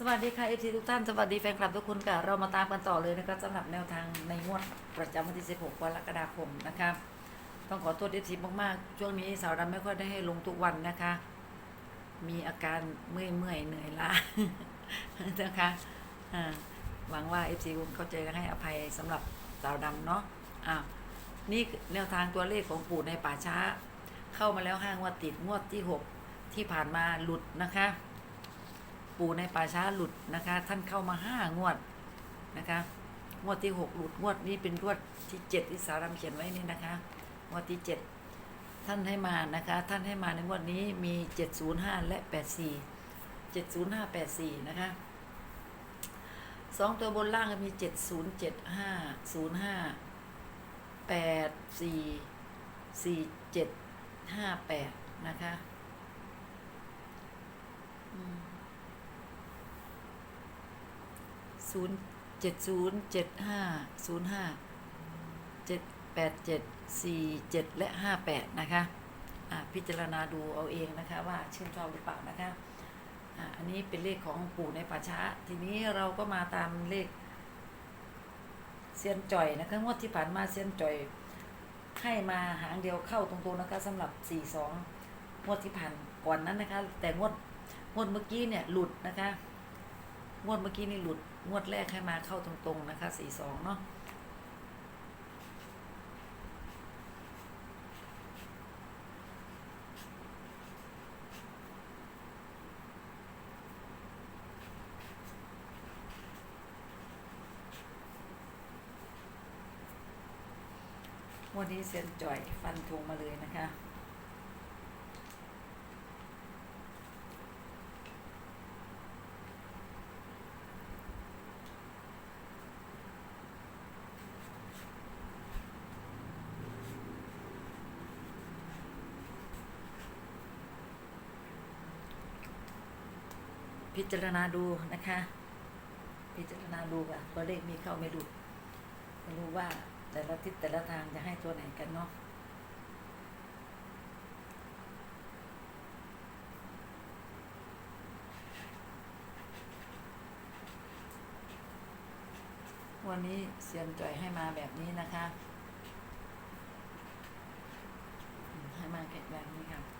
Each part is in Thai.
สวัสดีค่ะเอฟซีทุกท่าน สวัสดีแฟนคลับทุกคนค่ะ เรามาตามกันต่อเลยนะครับสำหรับแนวทางในงวดประจำวันที่ 16 กรกฎาคมนะคะต้องขอโทษเอฟซีมาก ๆ ช่วงนี้สาวดำไม่ค่อยได้ให้ลงทุกวันนะคะ มีอาการเมื่อยเมื่อยๆเหนื่อยล้านะคะหวังว่าเอฟซีเข้าใจและให้อภัยสำหรับสาวดำเนาะอ่านี่แนวทางตัวเลขของปู่ในป่าช้า เข้ามาแล้วห้างวดติดงวดที่ 6 ที่ผ่านมาหลุดนะคะ ปู่ในป่าช้าหลุดนะคะ ท่านเข้ามาห้างวดนะคะงวดที่หกหลุดงวดนี้เป็นงวดที่เจ็ดที่สาวรำเขียนไว้นี่นะคะงวดที่เจ็ดท่านให้มานะคะ ท่านให้มาในงวดนี้มีเจ็ดศูนย์ห้าและแปดสี่เจ็ดศูนย์ห้าแปดสี่นะคะสองตัวบนล่างก็มีเจ็ดศูนย์เจ็ดห้าศูนย์ห้าแปดสี่สี่เจ็ดห้าแปดนะคะอืม ศูนย์เจ็ดศูนย์เจ็ดห้าศูนย์ห้าเจ็ดแปดเจ็ดสี่เจ็ดและห้าแปดนะคะพิจารณาดูเอาเองนะคะว่าชื่นชอบหรือเปล่านะคะอ,ะอันนี้เป็นเลขของปู่ในป่าช้า ทีนี้เราก็มาตามเลขเซียนจ่อยนะคะงวดที่ผ่านมาเซียนจ่อยให้มาหางเดียวเข้าตรงๆนะคะสำหรับสี่สองงวดที่ผ่านก่อนนั้นนะคะ แต่งวดงวดเมื่อกี้เนี่ยหลุดนะคะ งวดเมื่อกี้นี่หลุด งวดแรกให้มาเข้าตรงๆนะคะสี่สองเนาะงวันนี้เซียนจ่อยฟันธงมาเลยนะคะ พิจารณาดูนะคะ พิจารณาดูว่าตัวเลขมีเข้าไม่ดูไม่รู้ว่าแต่ละทิศแต่ละทางจะให้ตัวไหนกันเนาะวันนี้เซียนจ่อยให้มาแบบนี้นะคะ ให้มาแกะแบบนี้ค่ะ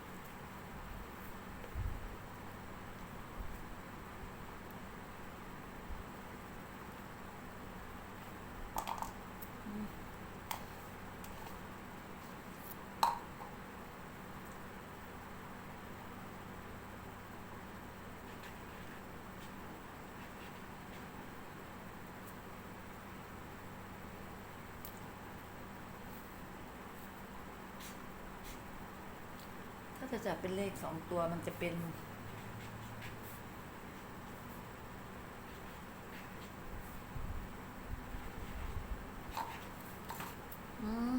จะจับเป็นเลขสองตัวมันจะเป็น อืม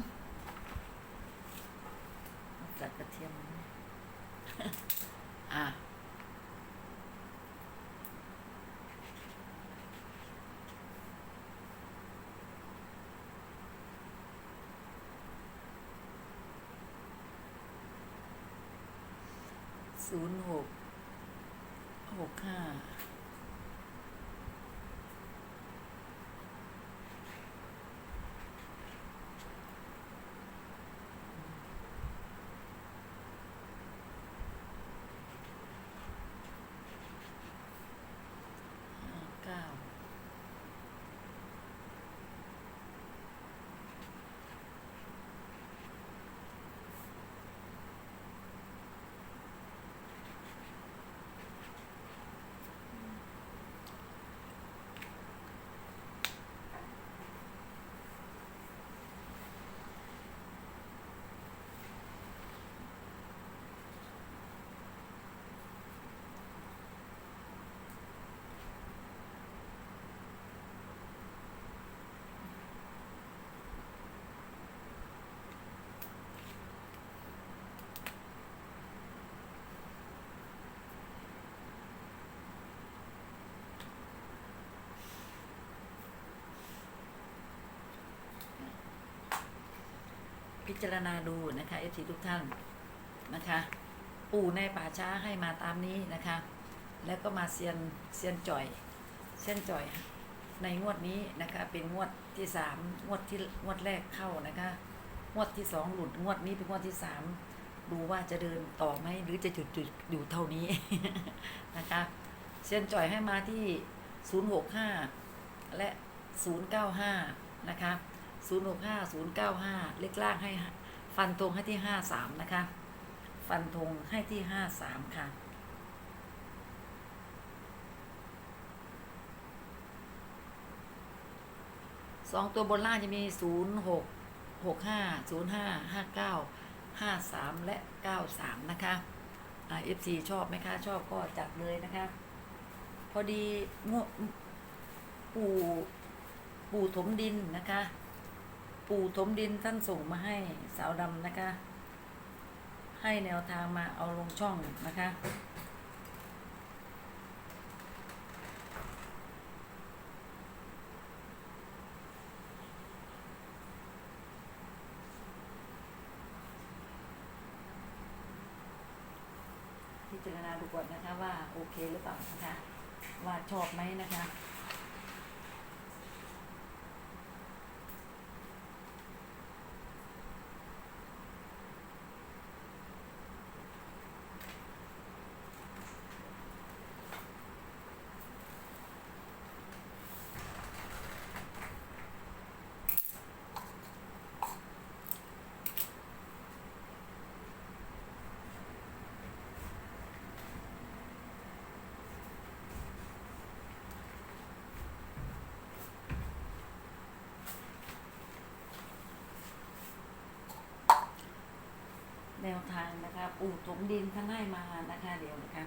จัดกระเทียม อะ ศูนย์หกหกห้าห้าเก้า พิจารณาดูนะคะเอฟซีทุกท่านนะคะ ปู่ในป่าช้าให้มาตามนี้นะคะ แล้วก็มาเซียนเซียนจ่อยเซียนจ่อย ในงวดนี้นะคะเป็นงวดที่สามงวดที่งวดแรกเข้านะคะงวดที่สองหลุดงวดนี้เป็นงวดที่สามดูว่าจะเดินต่อไหมหรือจะหยุดจุดอยู่เท่านี้นะคะเซียนจ่อยให้มาที่ศูนย์หกห้าและศูนย์เก้าห้านะคะ ศูนย์หกห้าศูนย์เก้าห้าเลขล่างให้ฟันธงให้ที่ห้าสามนะคะ ฟันธงให้ที่ห้าสามค่ะสองตัวบนล่างจะมีศูนย์หกหกห้าศูนย์ห้าห้าเก้าห้าสามและเก้าสามนะคะเอฟซีชอบไหมคะ ชอบก็จัดเลยนะคะ พอดีงวปู่ปู่ถมดินนะคะ ปู่ถมดินท่านส่งมาให้สาวดำนะคะ ให้แนวทางมาเอาลงช่องนะคะ พิจารณาดูก่อนนะคะว่าโอเคหรือเปล่านะคะ ว่าชอบไหมนะคะ วทางนะคะปู่ถมดินท่านให้มานะคะเดี๋ยวนะคะ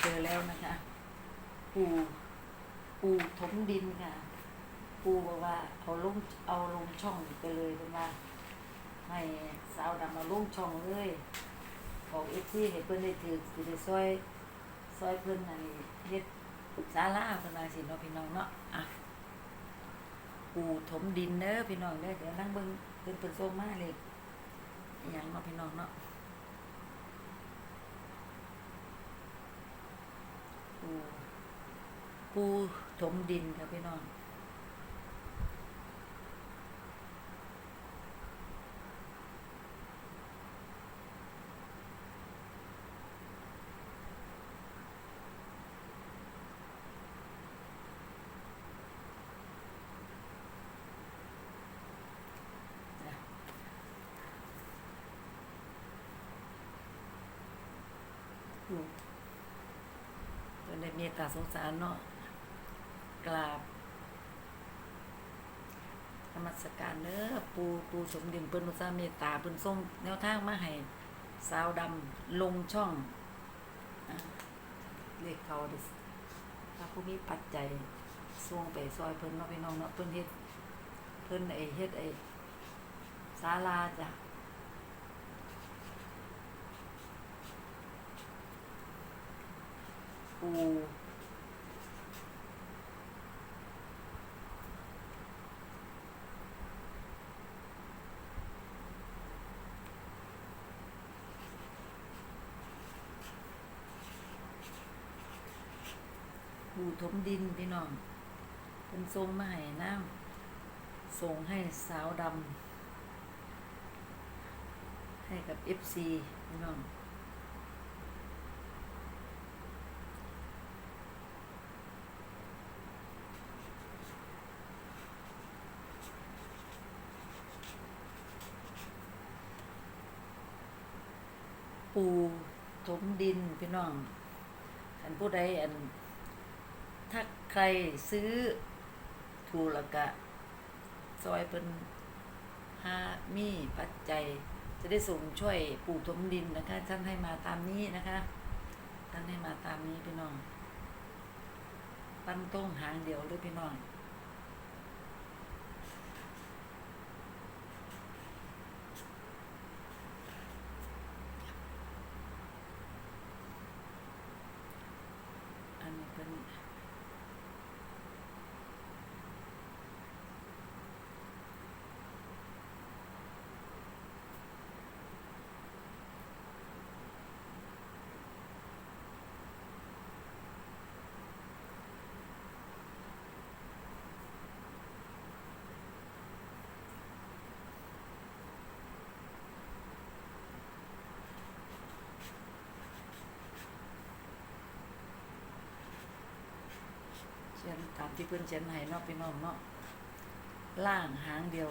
เจอแล้วนะคะ ปู่ปู่ถมดินค่ะ ปู่บอกว่าเอาลงเอาลงช่องไปเลยเป็นว่าให้สาวดำเอาลงช่องเลยบอกเอฟซีให้เพิ่อนได้ถือสิได้ซอยซอยเพิ่นอันนี้เฮ็ดศาลาเพิ่นว่าสิเนาะพี่น้องเนาะอะ ปูถมดินเด้อพี่น้องเด้อเดี๋ยวนั่งเบิ้งเพิ่นเพิ่นส่งมาเลยอย่างเนาะพี่น้องเนาะปูปูถมดินค่ะพี่น้อง ปูจนได้เมตตาสงสารเนาะกราบนมัสการเด้อปูปูสมดินเพิ่นอุสาเมตตาเพิ่นส่งแนวทางมาให้สาวดำลงช่องอะเลขเขาดิถ้าผู้มีปัจจัยส่งไปซอยเพิ่นเนาะพี่น้องเนาะเพิ่นเฮ็ดเพิ่นไอเฮ็ดไอ้ศาลาจ้ะ ปูปูถมดินพี่น้องเพิ่นส่งมาให้น้ำส่งให้สาวดำให้กับ FC พี่น้อง ปูถมดินพี่น้องอันผู้ใดอัน ถ้าใครซื้อถูกล้วก็ซอยเป็นหามีปัจจัย จะได้ส่งช่วยปลูกถมดินนะคะท่านให้มาตามนี้นะคะท่านให้มาตามนี้พี่น้องปั้นต้งหางเดียวเลยพี่น้อง อันนี้เป็นามที่เพื่อนเขียนให้เนาะพี่น้องเนาะล่างหางเดียว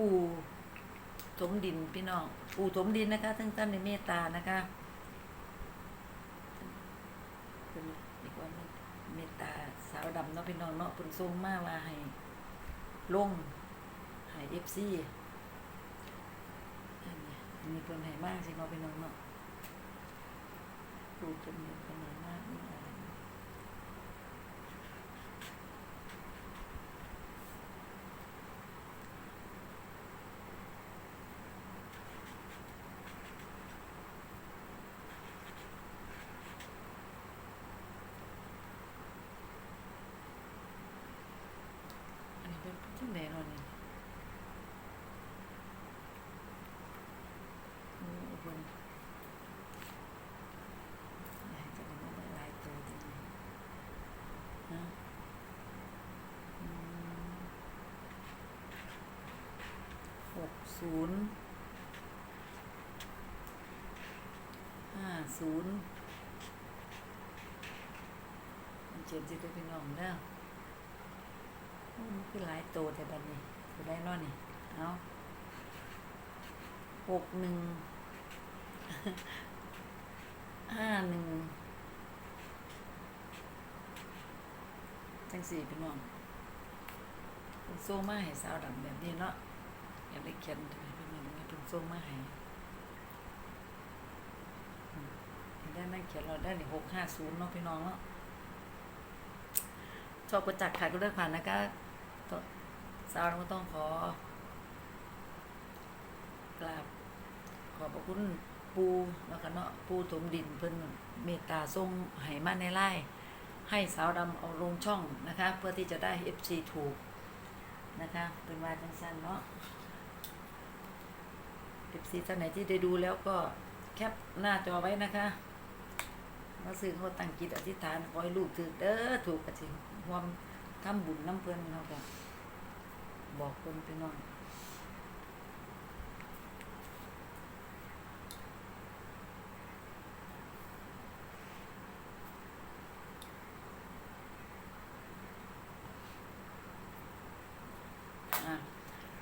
ปูถมดินพี่น้องปูถมดินนะคะทั้งท่านในเมตตานะคะเป็นดีกว่าเมตตาสาวดำเนาะพี่น้องเนาะเพิ่นส่งมาว่าให้ลงให้ FC อันนี้อันนี้เพิ่นให้มากสิเนาะพี่น้องเนาะดูจำนวนเพิ่นให้มากนี่นี้เป็น จังได๋เนาะนี่โอ้เพิ่นอยากจะได้มาหลายตัวจังเลยฮะอืมหกศูนย์ห้าศูนย์มันเจ็บจิตพี่น้องเด้อโอ้มัน คือหลายโตแต่บัดนี้ตัวได้เนอนนี่เอาหกหนึ่งห้าหนึ่งจังสี่พี่น้องเป็นโซ่มาให้สาวดำแบบนี้เนาะอยากได้เขียนให้พี่น้องนี่เป็นโซ่มาให้ได้นั่เขียนเราได้หนึ่งหกห้าศูนย์เนาะพี่น้องเนาะชอบกระจักขาดก็เลือกผ่านนะคะ สาวเราต้องขอกราบขอบพระคุณปูแล้วกันเนาะปูถมดินเพิ่นเมตตาทรงให้มาในไล่ให้สาวดำเอาลงช่องนะคะ เพื่อที่จะได้ FC ถูกนะคะเป็นวาจังสันเนาะ FC ท่านไหนที่ได้ดูแล้วก็แคปหน้าจอไว้นะคะมาซื้อเขาตั้งจิตอธิษฐานขอให้ลูกถือเด้อถูกกระสิรวม ทำบุญน้ำเพิ่อนเขาก็บอกเพิ่นไปน้อง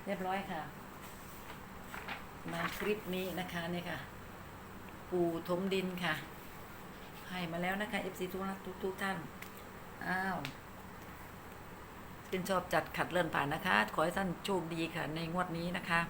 เรียบร้อยค่ะ มาคลิปนี้นะคะเนี่ยค่ะ ปูถมดินค่ะ ให้มาแล้วนะคะ FC ทุกทุกท่าน อ้าว ชื่นชอบจัดขัดเลื่อนผ่านนะคะ ขอให้ท่านโชคดีค่ะในงวดนี้นะคะ